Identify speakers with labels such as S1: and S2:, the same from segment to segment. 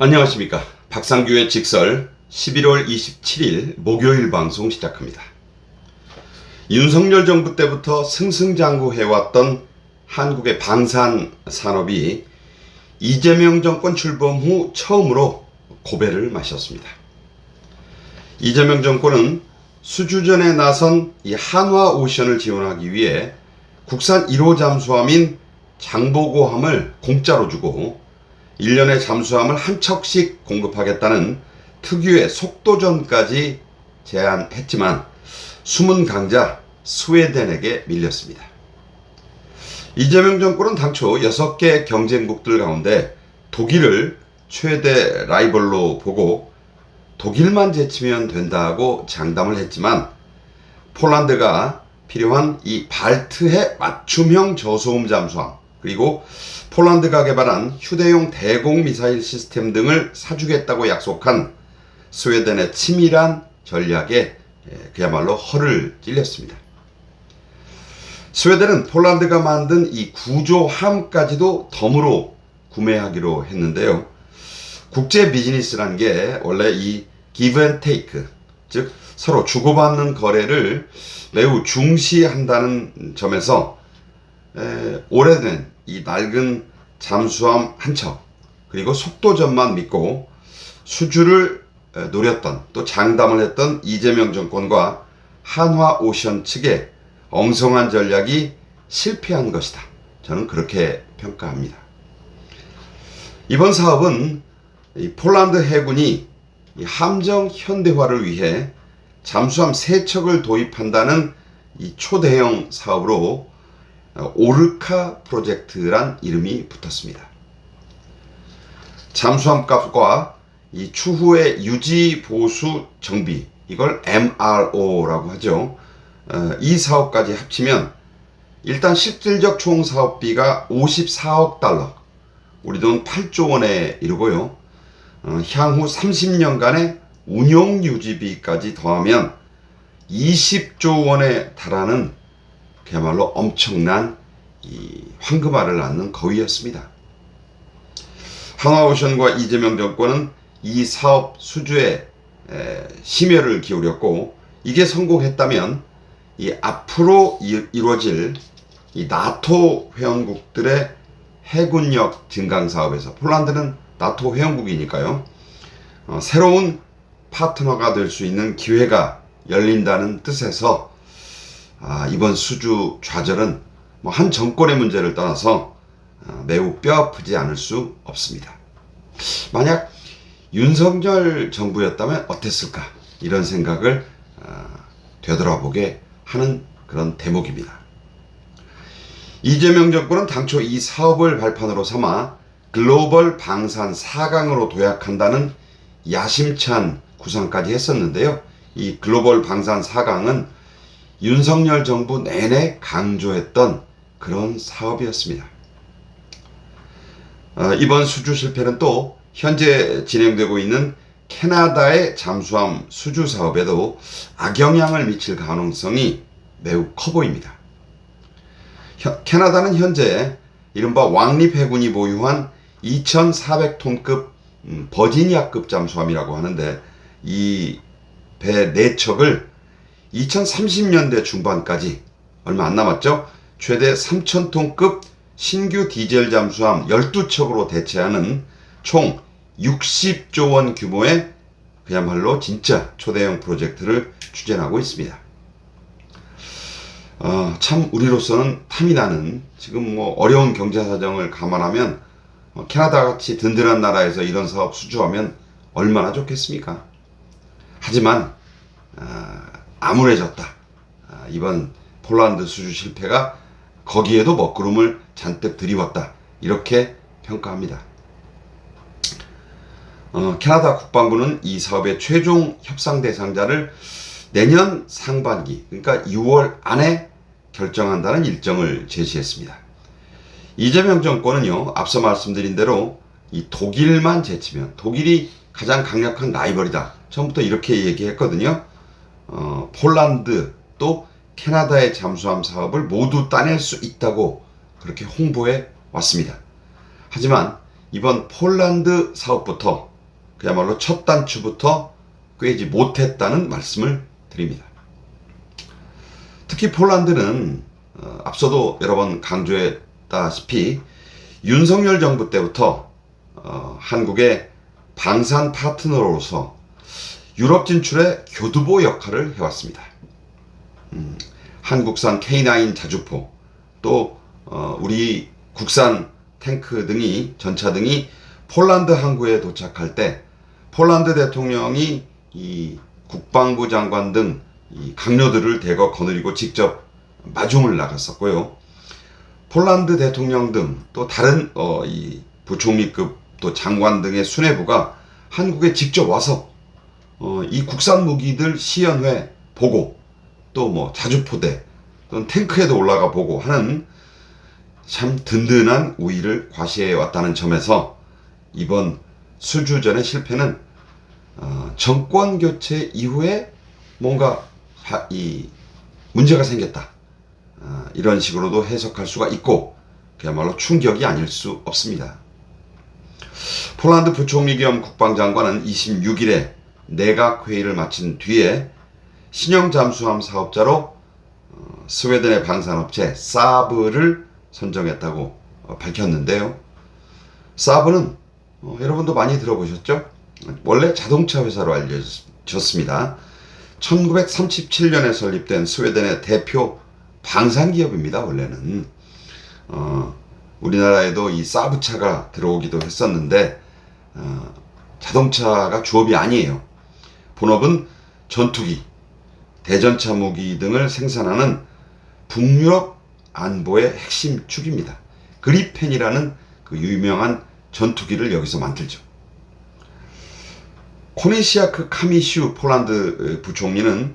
S1: 안녕하십니까. 박상규의 직설 11월 27일 목요일 방송 시작합니다. 윤석열 정부 때부터 승승장구해왔던 한국의 방산 산업이 이재명 정권 출범 후 처음으로 고배를 마셨습니다. 이재명 정권은 수주전에 나선 이 한화 오션을 지원하기 위해 국산 1호 잠수함인 장보고함을 공짜로 주고 1년에 잠수함을 한 척씩 공급하겠다는 특유의 속도전까지 제안했지만 숨은 강자 스웨덴에게 밀렸습니다. 이재명 정권은 당초 6개 경쟁국들 가운데 독일을 최대 라이벌로 보고 독일만 제치면 된다고 장담을 했지만 폴란드가 필요한 이 발트해 맞춤형 저소음 잠수함 그리고 폴란드가 개발한 휴대용 대공 미사일 시스템 등을 사주겠다고 약속한 스웨덴의 치밀한 전략에 예, 그야말로 허를 찔렸습니다. 스웨덴은 폴란드가 만든 이 구조함까지도 덤으로 구매하기로 했는데요. 국제 비즈니스라는 게 원래 이 give and take, 즉 서로 주고받는 거래를 매우 중시한다는 점에서 에, 오래된 이 낡은 잠수함 한 척, 그리고 속도전만 믿고 수주를 에, 노렸던 또 장담을 했던 이재명 정권과 한화 오션 측의 엉성한 전략이 실패한 것이다. 저는 그렇게 평가합니다. 이번 사업은 이 폴란드 해군이 이 함정 현대화를 위해 잠수함 세 척을 도입한다는 이 초대형 사업으로 어, 오르카 프로젝트란 이름이 붙었습니다. 잠수함 값과 이 추후의 유지 보수 정비 이걸 MRO라고 하죠. 어, 이 사업까지 합치면 일단 실질적 총 사업비가 54억 달러, 우리 돈 8조 원에 이르고요. 어, 향후 30년간의 운용 유지비까지 더하면 20조 원에 달하는 그야말로 엄청난 이 황금알을 낳는 거위였습니다. 한화오션과 이재명 정권은 이 사업 수주에 에, 심혈을 기울였고 이게 성공했다면 이 앞으로 이, 이루어질 이 나토 회원국들의 해군력 증강 사업에서 폴란드는 나토 회원국이니까요. 어, 새로운 파트너가 될 수 있는 기회가 열린다는 뜻에서 아, 이번 수주 좌절은 뭐 한 정권의 문제를 떠나서 아, 매우 뼈아프지 않을 수 없습니다. 만약 윤석열 정부였다면 어땠을까 이런 생각을 아, 되돌아보게 하는 그런 대목입니다. 이재명 정권은 당초 이 사업을 발판으로 삼아 글로벌 방산 4강으로 도약한다는 야심찬 구상까지 했었는데요. 이 글로벌 방산 4강은 윤석열 정부 내내 강조했던 그런 사업이었습니다. 어, 이번 수주 실패는 또 현재 진행되고 있는 캐나다의 잠수함 수주 사업에도 악영향을 미칠 가능성이 매우 커 보입니다. 현, 캐나다는 현재 이른바 왕립 해군이 보유한 2,400톤급 음, 버지니아급 잠수함이라고 하는데 이 배 4척을 2030년대 중반까지 얼마 안 남았죠? 최대 3,000톤급 신규 디젤 잠수함 12척으로 대체하는 총 60조 원 규모의 그야말로 진짜 초대형 프로젝트를 추진하고 있습니다. 어, 참 우리로서는 탐이 나는 지금 뭐 어려운 경제 사정을 감안하면 어, 캐나다 같이 든든한 나라에서 이런 사업 수주하면 얼마나 좋겠습니까? 하지만 아, 암울해졌다. 아, 이번 폴란드 수주 실패가 거기에도 먹구름을 잔뜩 들이웠다. 이렇게 평가합니다. 어, 캐나다 국방부는 이 사업의 최종 협상 대상자를 내년 상반기, 그러니까 6월 안에 결정한다는 일정을 제시했습니다. 이재명 정권은요, 앞서 말씀드린 대로 이 독일만 제치면 독일이 가장 강력한 라이벌이다. 처음부터 이렇게 얘기했거든요. 어, 폴란드 또 캐나다의 잠수함 사업을 모두 따낼 수 있다고 그렇게 홍보해 왔습니다. 하지만 이번 폴란드 사업부터 그야말로 첫 단추부터 꿰지 못했다는 말씀을 드립니다. 특히 폴란드는 어, 앞서도 여러 번 강조했다시피 윤석열 정부 때부터 어, 한국의 방산 파트너로서 유럽 진출의 교두보 역할을 해왔습니다. 음, 한국산 K9 자주포 또 어, 우리 국산 탱크 등이 전차 등이 폴란드 항구에 도착할 때 폴란드 대통령이 이 국방부 장관 등이 강료들을 대거 거느리고 직접 마중을 나갔었고요. 폴란드 대통령 등 또 다른 어, 이 부총리급 또 장관 등의 수뇌부가 한국에 직접 와서 어, 이 국산 무기들 시연회 보고 또 뭐 자주포대 또는 탱크에도 올라가 보고 하는 참 든든한 우위를 과시해 왔다는 점에서 이번 수주전의 실패는 어, 정권 교체 이후에 뭔가 하- 이 문제가 생겼다 어, 이런 식으로도 해석할 수가 있고 그야말로 충격이 아닐 수 없습니다. 폴란드 부총리 겸 국방장관은 26일에 내각 회의를 마친 뒤에 신형 잠수함 사업자로 어, 스웨덴의 방산업체 사브를 선정했다고 어, 밝혔는데요. 사브는 어, 여러분도 많이 들어보셨죠? 원래 자동차 회사로 알려졌습니다. 1937년에 설립된 스웨덴의 대표 방산 기업입니다. 원래는 어, 우리나라에도 이 사브차가 들어오기도 했었는데 어, 자동차가 주업이 아니에요. 본업은 전투기, 대전차 무기 등을 생산하는 북유럽 안보의 핵심 축입니다. 그리펜이라는 그 유명한 전투기를 여기서 만들죠. 코네시아크 카미슈 폴란드 부총리는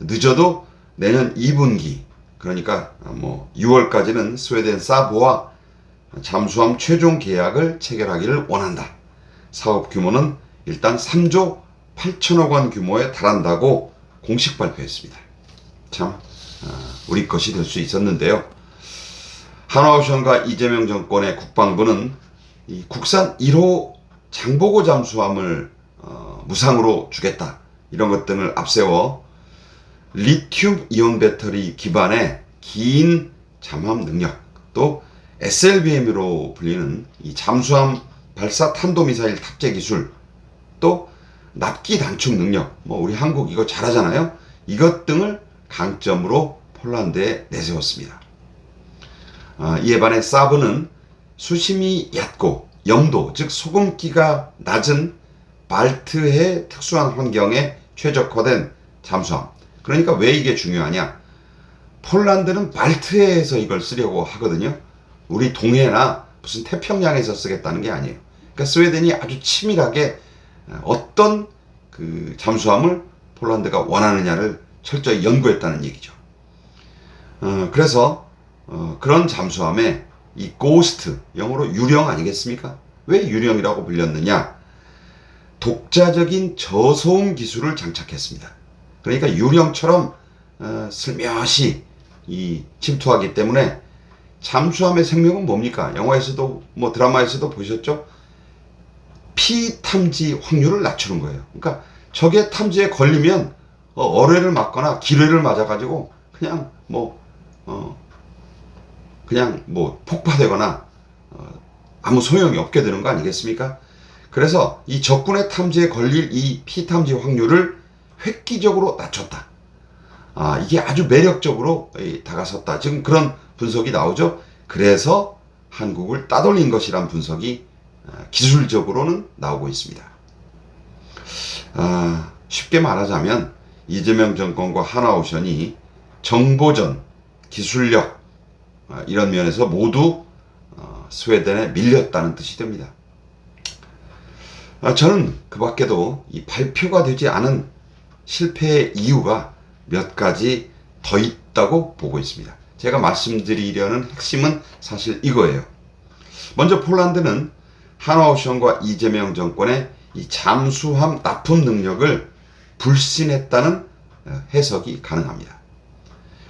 S1: 늦어도 내년 2분기 그러니까 뭐 6월까지는 스웨덴 사브와 잠수함 최종 계약을 체결하기를 원한다. 사업 규모는 일단 3조 8천억 원 규모에 달한다고 공식 발표했습니다. 참 어, 우리 것이 될 수 있었는데요. 한화오션과 이재명 정권의 국방부는 이 국산 1호 장보고 잠수함을 어, 무상으로 주겠다 이런 것 등을 앞세워 리튬 이온 배터리 기반의 긴 잠함 능력 또 SLBM으로 불리는 이 잠수함 발사 탄도 미사일 탑재 기술 또 납기 단축 능력 뭐 우리 한국 이거 잘하잖아요 이것 등을 강점으로 폴란드에 내세웠습니다. 아, 이에 반해 사브는 수심이 얕고 영도 즉 소금기가 낮은 발트해 특수한 환경에 최적화된 잠수함. 그러니까 왜 이게 중요하냐? 폴란드는 발트해에서 이걸 쓰려고 하거든요. 우리 동해나 무슨 태평양에서 쓰겠다는 게 아니에요. 그러니까 스웨덴이 아주 치밀하게 어떤 그 잠수함을 폴란드가 원하느냐를 철저히 연구했다는 얘기죠. 어, 그래서 어, 그런 잠수함에 이 고스트 영어로 유령 아니겠습니까? 왜 유령이라고 불렸느냐? 독자적인 저소음 기술을 장착했습니다. 그러니까 유령처럼 어, 슬며시 이 침투하기 때문에 잠수함의 생명은 뭡니까? 영화에서도 뭐 드라마에서도 보셨죠? 피탐지 확률을 낮추는 거예요. 그러니까 적의 탐지에 걸리면 어, 어뢰를 맞거나 기뢰를 맞아가지고 그냥 뭐 어, 그냥 뭐 폭파되거나 어, 아무 소용이 없게 되는 거 아니겠습니까? 그래서 이 적군의 탐지에 걸릴 이 피탐지 확률을 획기적으로 낮췄다. 아, 이게 아주 매력적으로 이, 다가섰다. 지금 그런 분석이 나오죠. 그래서 한국을 따돌린 것이란 분석이 아, 기술적으로는 나오고 있습니다. 아, 쉽게 말하자면 이재명 정권과 하나오션이 정보전, 기술력 아, 이런 면에서 모두 어, 스웨덴에 밀렸다는 뜻이 됩니다. 아, 저는 그 밖에도 이 발표가 되지 않은 실패의 이유가 몇 가지 더 있다고 보고 있습니다. 제가 말씀드리려는 핵심은 사실 이거예요. 먼저 폴란드는 한화오션과 이재명 정권의 이 잠수함 납품 능력을 불신했다는 어, 해석이 가능합니다.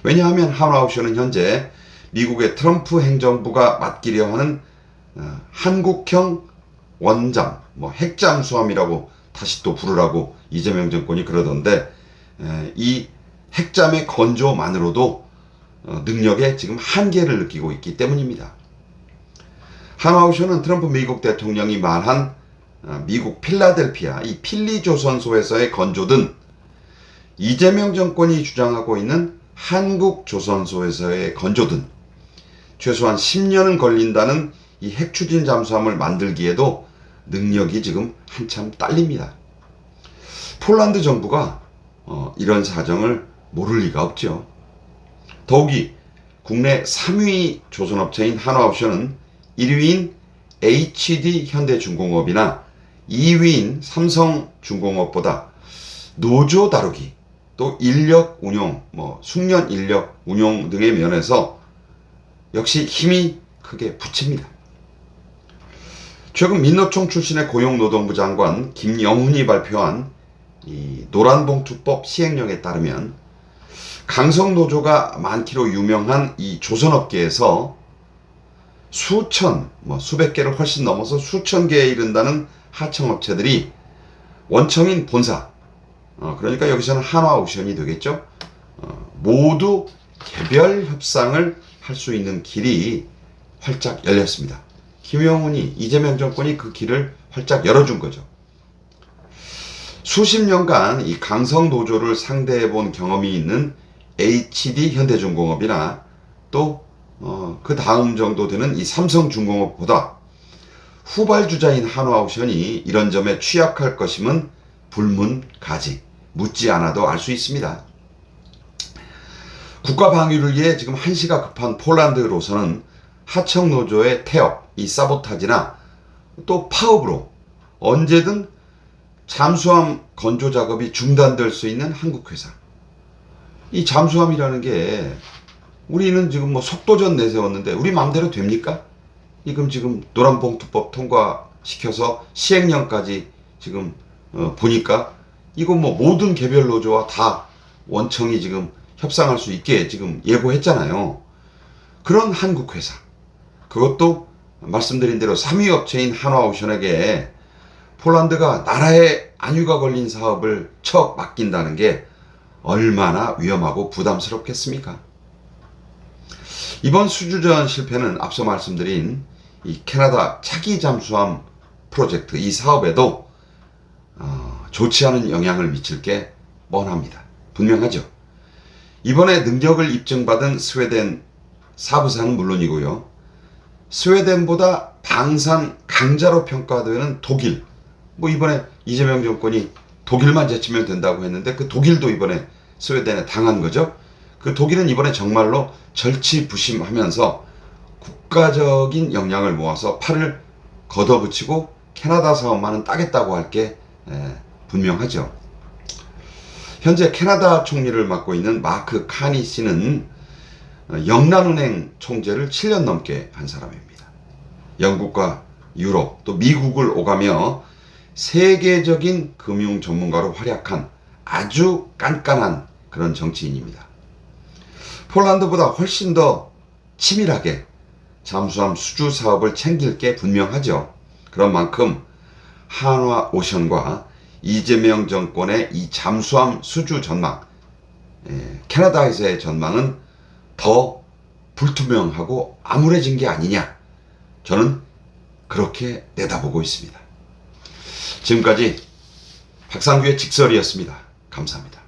S1: 왜냐하면 한화오션은 현재 미국의 트럼프 행정부가 맡기려 하는 어, 한국형 원잠, 뭐 핵잠수함이라고 다시 또 부르라고 이재명 정권이 그러던데 에, 이 핵잠의 건조만으로도 어, 능력에 지금 한계를 느끼고 있기 때문입니다. 한화오션은 트럼프 미국 대통령이 말한 어, 미국 필라델피아 이 필리 조선소에서의 건조든 이재명 정권이 주장하고 있는 한국 조선소에서의 건조든 최소한 10년은 걸린다는 이 핵추진 잠수함을 만들기에도 능력이 지금 한참 딸립니다. 폴란드 정부가 어, 이런 사정을 모를 리가 없죠. 더욱이 국내 3위 조선업체인 한화옵션은 1위인 HD 현대중공업이나 2위인 삼성중공업보다 노조 다루기 또 인력 운용, 뭐 숙련 인력 운용 등의 면에서 역시 힘이 크게 붙입니다. 최근 민노총 출신의 고용노동부 장관 김영훈이 발표한 이 노란봉투법 시행령에 따르면 강성노조가 많기로 유명한 이 조선업계에서 수천, 뭐 수백 개를 훨씬 넘어서 수천 개에 이른다는 하청업체들이 원청인 본사, 어, 그러니까 여기서는 한화오션이 되겠죠. 어, 모두 개별 협상을 할 수 있는 길이 활짝 열렸습니다. 김영훈이 이재명 정권이 그 길을 활짝 열어준 거죠. 수십 년간 이 강성 노조를 상대해 본 경험이 있는 HD 현대중공업이나 또 어, 그 다음 정도 되는 이 삼성중공업보다 후발주자인 한화옵션이 이런 점에 취약할 것임은 불문가지 묻지 않아도 알 수 있습니다. 국가 방위를 위해 지금 한시가 급한 폴란드로서는 하청 노조의 태업, 이 사보타지나 또 파업으로 언제든 잠수함 건조 작업이 중단될 수 있는 한국 회사. 이 잠수함이라는 게 우리는 지금 뭐 속도전 내세웠는데 우리 마음대로 됩니까? 지금 지금 노란봉투법 통과시켜서 시행령까지 지금 어, 보니까 이거 뭐 모든 개별 노조와 다 원청이 지금 협상할 수 있게 지금 예고했잖아요. 그런 한국 회사. 그것도 말씀드린 대로 3위 업체인 한화오션에게 폴란드가 나라의 안위가 걸린 사업을 척 맡긴다는 게 얼마나 위험하고 부담스럽겠습니까? 이번 수주전 실패는 앞서 말씀드린 이 캐나다 차기 잠수함 프로젝트 이 사업에도 어, 좋지 않은 영향을 미칠 게 뻔합니다. 분명하죠. 이번에 능력을 입증받은 스웨덴 사부사는 물론이고요. 스웨덴보다 방산 강자로 평가되는 독일. 뭐 이번에 이재명 정권이 독일만 제치면 된다고 했는데 그 독일도 이번에 스웨덴에 당한 거죠. 그 독일은 이번에 정말로 절치부심하면서 국가적인 역량을 모아서 팔을 걷어붙이고 캐나다 사업만은 따겠다고 할 게 분명하죠. 현재 캐나다 총리를 맡고 있는 마크 카니 씨는 영란은행 총재를 7년 넘게 한 사람입니다. 영국과 유럽 또 미국을 오가며 세계적인 금융 전문가로 활약한 아주 깐깐한 그런 정치인입니다. 폴란드보다 훨씬 더 치밀하게 잠수함 수주 사업을 챙길 게 분명하죠. 그런 만큼 한화 오션과 이재명 정권의 이 잠수함 수주 전망, 예, 캐나다에서의 전망은 더 불투명하고 암울해진 게 아니냐. 저는 그렇게 내다보고 있습니다. 지금까지 박상규의 직설이었습니다. 감사합니다.